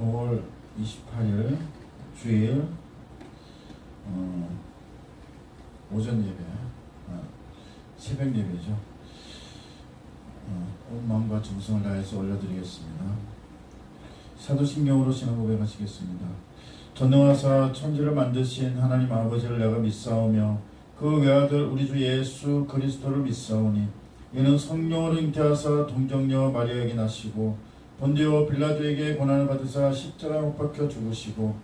5월 28일 주일 어, 오전 예배, 아, 새벽 예배죠. 어, 온 마음과 정성을 다해서 올려드리겠습니다. 사도신경으로 신앙 고백하시겠습니다. 전능하사 천지를 만드신 하나님 아버지를 내가 믿사오며 그 외아들 우리 주 예수 그리스도를 믿사오니 이는 성령으로 잉태하사 동정녀 마리아에게 나시고 본디오 빌라도에게 고난을 받으사 십자가에 못 박혀 죽으시고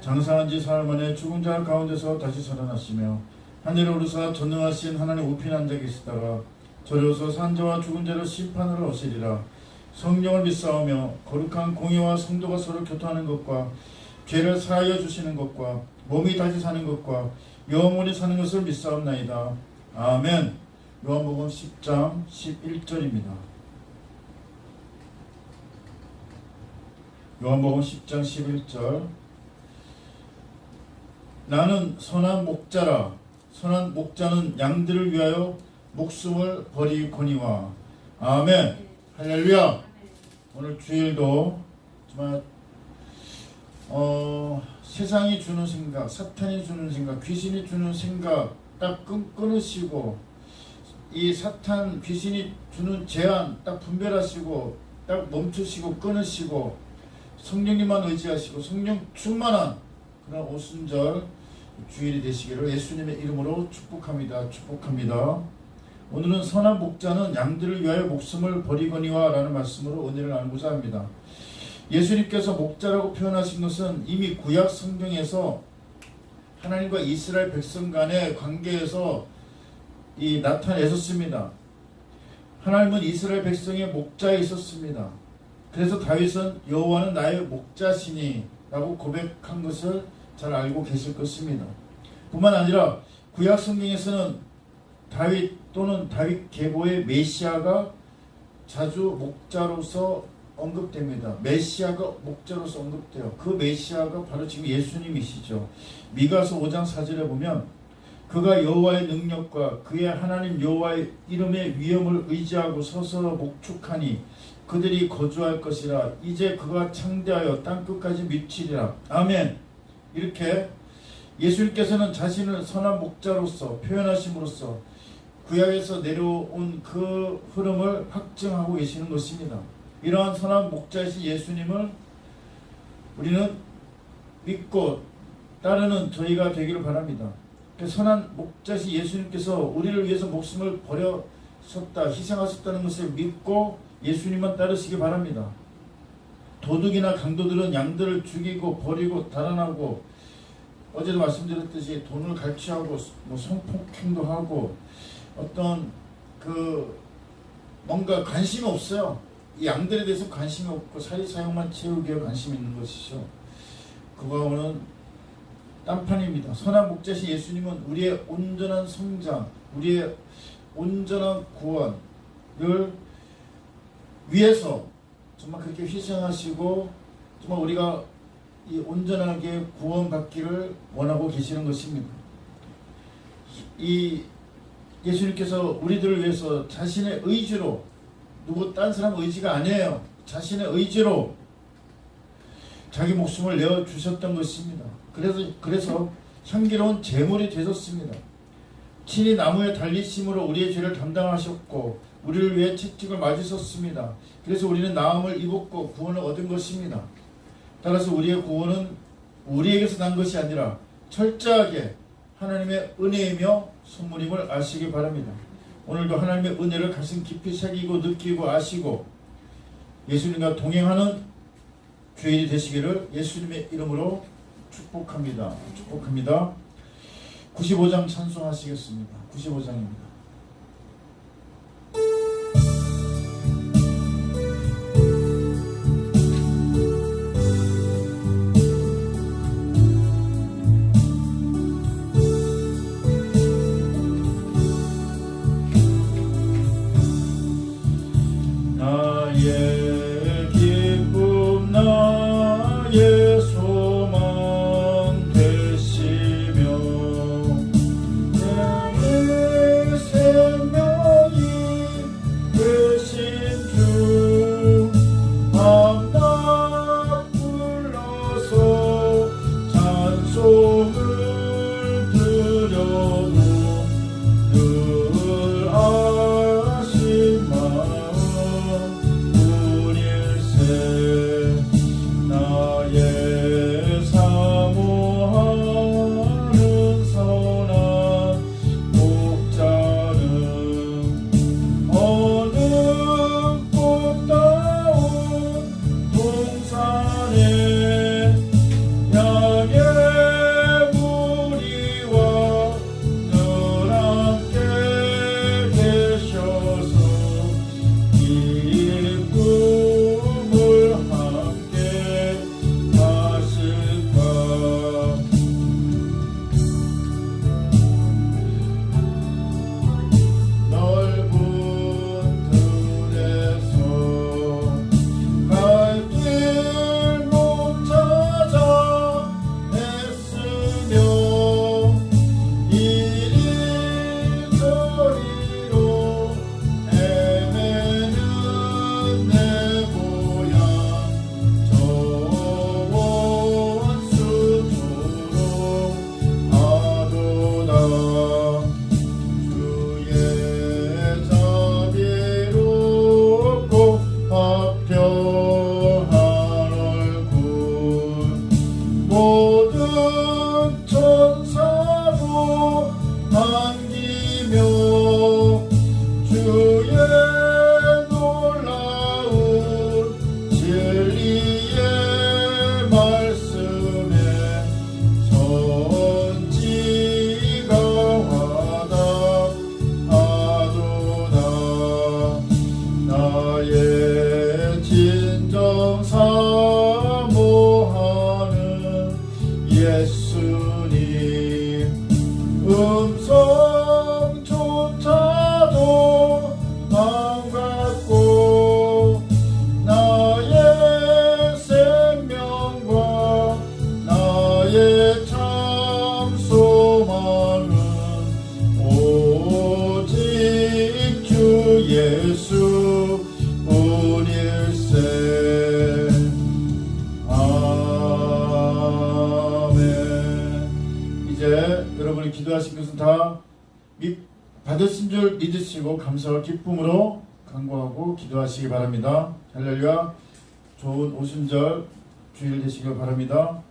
장사한 지 사흘 만에 죽은 자 가운데서 다시 살아나시며 하늘에 오르사 전능하신 하나님 우편 앉아 계시다가 저려서 산자와 죽은 자를 심판으로 오시리라. 성령을 믿사오며 거룩한 공의와 성도가 서로 교통하는 것과 죄를 사하여 주시는 것과 몸이 다시 사는 것과 영원히 사는 것을 믿사옵나이다. 아멘. 요한복음 10장 11절입니다 요한복음 10장 11절. 나는 선한 목자라. 선한 목자는 양들을 위하여 목숨을 버리거니와. 아멘. 할렐루야. 오늘 주일도 정말 어, 세상이 주는 생각 사탄이 주는 생각 귀신이 주는 생각 딱 끊, 끊으시고 이 사탄 귀신이 주는 제한 딱 분별하시고 딱 멈추시고 끊으시고 성령님만 의지하시고 성령 충만한 그런 오순절 주일이 되시기를 예수님의 이름으로 축복합니다. 축복합니다. 오늘은 선한 목자는 양들을 위하여 목숨을 버리거니와 라는 말씀으로 은혜를 나누고자 합니다. 예수님께서 목자라고 표현하신 것은 이미 구약 성경에서 하나님과 이스라엘 백성 간의 관계에서 이 나타내셨습니다. 하나님은 이스라엘 백성의 목자에 있었습니다. 그래서 다윗은 여호와는 나의 목자시니라고 고백한 것을 잘 알고 계실 것입니다. 뿐만 아니라 구약 성경에서는 다윗 또는 다윗 계보의 메시아가 자주 목자로서 언급됩니다. 메시아가 목자로서 언급돼요. 그 메시아가 바로 지금 예수님이시죠. 미가서 5장 4절에 보면 그가 여호와의 능력과 그의 하나님 여호와의 이름의 위엄을 의지하고 서서 목축하니 그들이 거주할 것이라. 이제 그가 창대하여 땅 끝까지 미치리라. 아멘. 이렇게 예수님께서는 자신을 선한 목자로서 표현하심으로써 구약에서 내려온 그 흐름을 확증하고 계시는 것입니다. 이러한 선한 목자이신 예수님을 우리는 믿고 따르는 저희가 되기를 바랍니다 그 선한 목자신 예수님께서 우리를 위해서 목숨을 버려셨다 희생하셨다는 것을 믿고 예수님만 따르시기 바랍니다. 도둑이나 강도들은 양들을 죽이고 버리고 달아나고 어제도 말씀드렸듯이 돈을 갈취하고 뭐 성폭행도 하고 어떤 그 뭔가 관심이 없어요. 이 양들에 대해서 관심이 없고 사리사욕만 채우기에 관심이 있는 것이죠. 그거는 딴판입니다. 선한 목자신 예수님은 우리의 온전한 성장, 우리의 온전한 구원을 위해서 정말 그렇게 희생하시고 정말 우리가 이 온전하게 구원받기를 원하고 계시는 것입니다. 이 예수님께서 우리들을 위해서 자신의 의지로 누구 딴 사람 의지가 아니에요. 자신의 의지로 자기 목숨을 내어 주셨던 것입니다. 그래서 그래서 향기로운 제물이 되셨습니다. 친히 나무에 달리심으로 우리의 죄를 담당하셨고 우리를 위해 채찍을 맞으셨습니다. 그래서 우리는 나음을 입었고 구원을 얻은 것입니다. 따라서 우리의 구원은 우리에게서 난 것이 아니라 철저하게 하나님의 은혜이며 선물임을 아시기 바랍니다. 오늘도 하나님의 은혜를 가슴 깊이 새기고 느끼고 아시고 예수님과 동행하는 주일이 되시기를 예수님의 이름으로 축복합니다. 축복합니다. 95장 찬송하시겠습니다. 95장입니다. 나의 yeah. 기도하신 것은 다 믿, 받으신 줄 믿으시고 감사와 기쁨으로 간구하고 기도하시기 바랍니다. 할렐루야. 좋은 오순절 주일 되시길 바랍니다